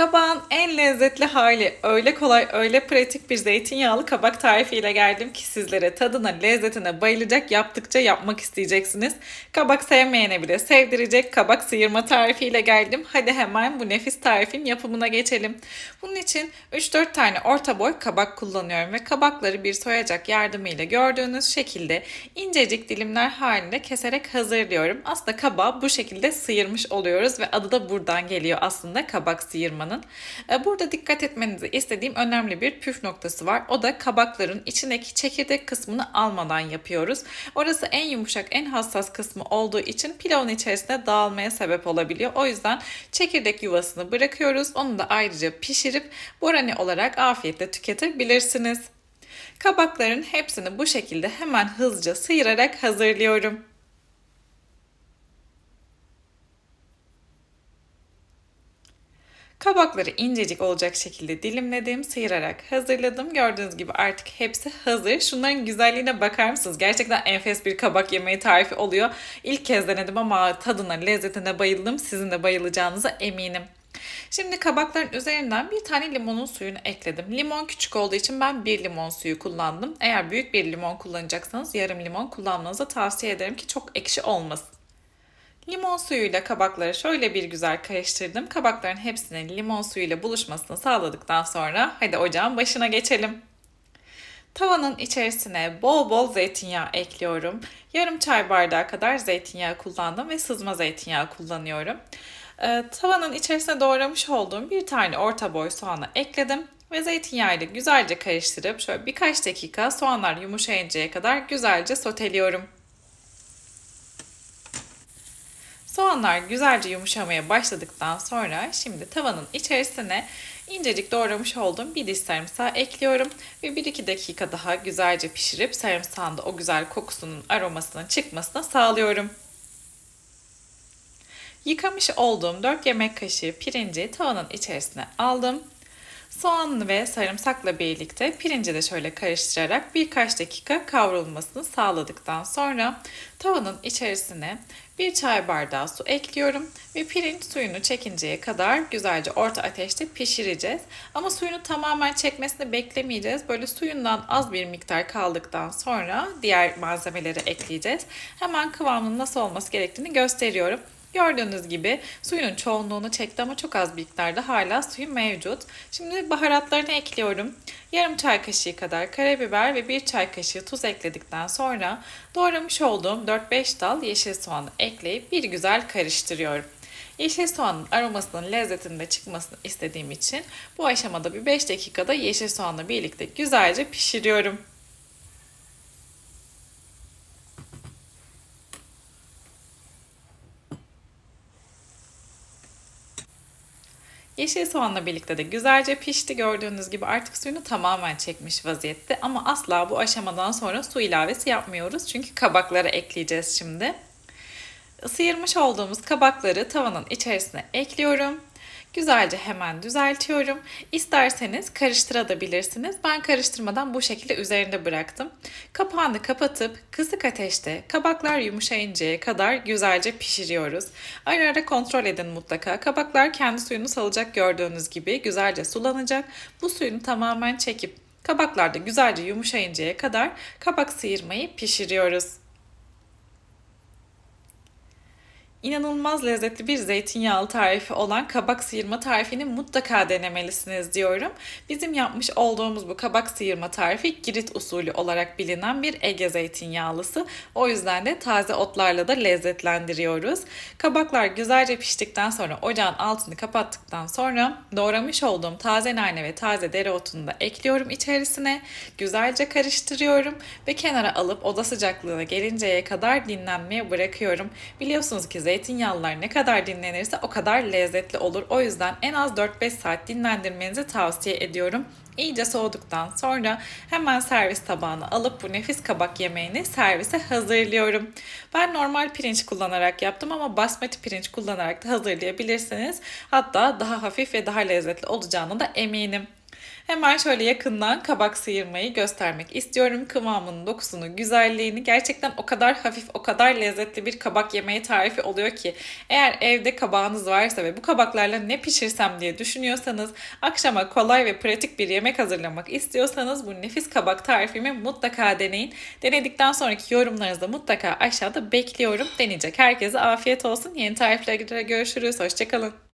Kabağın en lezzetli hali öyle kolay öyle pratik bir zeytinyağlı kabak tarifiyle geldim ki sizlere tadına lezzetine bayılacak yaptıkça yapmak isteyeceksiniz. Kabak sevmeyene bile sevdirecek kabak sıyırma tarifiyle geldim. Hadi hemen bu nefis tarifin yapımına geçelim. Bunun için 3-4 tane orta boy kabak kullanıyorum ve kabakları bir soyacak yardımıyla gördüğünüz şekilde incecik dilimler halinde keserek hazırlıyorum. Aslında kabağı bu şekilde sıyırmış oluyoruz ve adı da buradan geliyor aslında kabak sıyırmanın. E, Burada dikkat etmenizi istediğim önemli bir püf noktası var. O da kabakların içindeki çekirdek kısmını almadan yapıyoruz. Orası en yumuşak, en hassas kısmı olduğu için pilavın içerisinde dağılmaya sebep olabiliyor. O yüzden çekirdek yuvasını bırakıyoruz. Onu da ayrıca pişirip borani olarak afiyetle tüketebilirsiniz. Kabakların hepsini bu şekilde hemen hızlıca sıyırarak hazırlıyorum. Kabakları incecik olacak şekilde dilimledim, sıyırarak hazırladım. Gördüğünüz gibi artık hepsi hazır. Şunların güzelliğine bakar mısınız? Gerçekten enfes bir kabak yemeği tarifi oluyor. İlk kez denedim ama tadına, lezzetine bayıldım. Sizin de bayılacağınıza eminim. Şimdi kabakların üzerinden bir tane limonun suyunu ekledim. Limon küçük olduğu için ben bir limon suyu kullandım. Eğer büyük bir limon kullanacaksanız yarım limon kullanmanızı tavsiye ederim ki çok ekşi olmasın. Limon suyuyla kabakları şöyle bir güzel karıştırdım. Kabakların hepsinin limon suyuyla buluşmasını sağladıktan sonra hadi ocağın başına geçelim. Tavanın içerisine bol bol zeytinyağı ekliyorum. Yarım çay bardağı kadar zeytinyağı kullandım ve sızma zeytinyağı kullanıyorum. Ee, tavanın içerisine doğramış olduğum bir tane orta boy soğanı ekledim ve zeytinyağıyla güzelce karıştırıp şöyle birkaç dakika soğanlar yumuşayıncaya kadar güzelce soteliyorum. Soğanlar güzelce yumuşamaya başladıktan sonra şimdi tavanın içerisine incecik doğramış olduğum bir diş sarımsağı ekliyorum ve 1-2 dakika daha güzelce pişirip sarımsağın da o güzel kokusunun aromasının çıkmasına sağlıyorum. Yıkamış olduğum 4 yemek kaşığı pirinci tavanın içerisine aldım. Soğan ve sarımsakla birlikte pirinci de şöyle karıştırarak birkaç dakika kavrulmasını sağladıktan sonra tavanın içerisine bir çay bardağı su ekliyorum ve pirinç suyunu çekinceye kadar güzelce orta ateşte pişireceğiz. Ama suyunu tamamen çekmesini beklemeyeceğiz. Böyle suyundan az bir miktar kaldıktan sonra diğer malzemeleri ekleyeceğiz. Hemen kıvamının nasıl olması gerektiğini gösteriyorum. Gördüğünüz gibi suyunun çoğunluğunu çekti ama çok az miktarda hala suyu mevcut. Şimdi baharatlarını ekliyorum. Yarım çay kaşığı kadar karabiber ve bir çay kaşığı tuz ekledikten sonra doğramış olduğum 4-5 dal yeşil soğanı ekleyip bir güzel karıştırıyorum. Yeşil soğanın aromasının lezzetinin de çıkmasını istediğim için bu aşamada bir 5 dakikada yeşil soğanla birlikte güzelce pişiriyorum. Yeşil soğanla birlikte de güzelce pişti. Gördüğünüz gibi artık suyunu tamamen çekmiş vaziyette. Ama asla bu aşamadan sonra su ilavesi yapmıyoruz. Çünkü kabakları ekleyeceğiz şimdi. Sıyırmış olduğumuz kabakları tavanın içerisine ekliyorum. Güzelce hemen düzeltiyorum. İsterseniz karıştırabilirsiniz. Ben karıştırmadan bu şekilde üzerinde bıraktım. Kapağını kapatıp kısık ateşte kabaklar yumuşayıncaya kadar güzelce pişiriyoruz. Ara ara kontrol edin mutlaka. Kabaklar kendi suyunu salacak gördüğünüz gibi güzelce sulanacak. Bu suyunu tamamen çekip kabaklar da güzelce yumuşayıncaya kadar kabak sıyırmayı pişiriyoruz. İnanılmaz lezzetli bir zeytinyağlı tarifi olan kabak sıyırma tarifini mutlaka denemelisiniz diyorum. Bizim yapmış olduğumuz bu kabak sıyırma tarifi Girit usulü olarak bilinen bir Ege zeytinyağlısı. O yüzden de taze otlarla da lezzetlendiriyoruz. Kabaklar güzelce piştikten sonra ocağın altını kapattıktan sonra doğramış olduğum taze nane ve taze dereotunu da ekliyorum içerisine. Güzelce karıştırıyorum ve kenara alıp oda sıcaklığına gelinceye kadar dinlenmeye bırakıyorum. Biliyorsunuz ki zeytinyağlılar ne kadar dinlenirse o kadar lezzetli olur. O yüzden en az 4-5 saat dinlendirmenizi tavsiye ediyorum. İyice soğuduktan sonra hemen servis tabağına alıp bu nefis kabak yemeğini servise hazırlıyorum. Ben normal pirinç kullanarak yaptım ama basmati pirinç kullanarak da hazırlayabilirsiniz. Hatta daha hafif ve daha lezzetli olacağına da eminim. Hemen şöyle yakından kabak sıyırmayı göstermek istiyorum. Kıvamını, dokusunu, güzelliğini gerçekten o kadar hafif, o kadar lezzetli bir kabak yemeği tarifi oluyor ki eğer evde kabağınız varsa ve bu kabaklarla ne pişirsem diye düşünüyorsanız akşama kolay ve pratik bir yemek hazırlamak istiyorsanız bu nefis kabak tarifimi mutlaka deneyin. Denedikten sonraki yorumlarınızı mutlaka aşağıda bekliyorum. Deneyecek herkese afiyet olsun. Yeni tariflere görüşürüz. Hoşçakalın.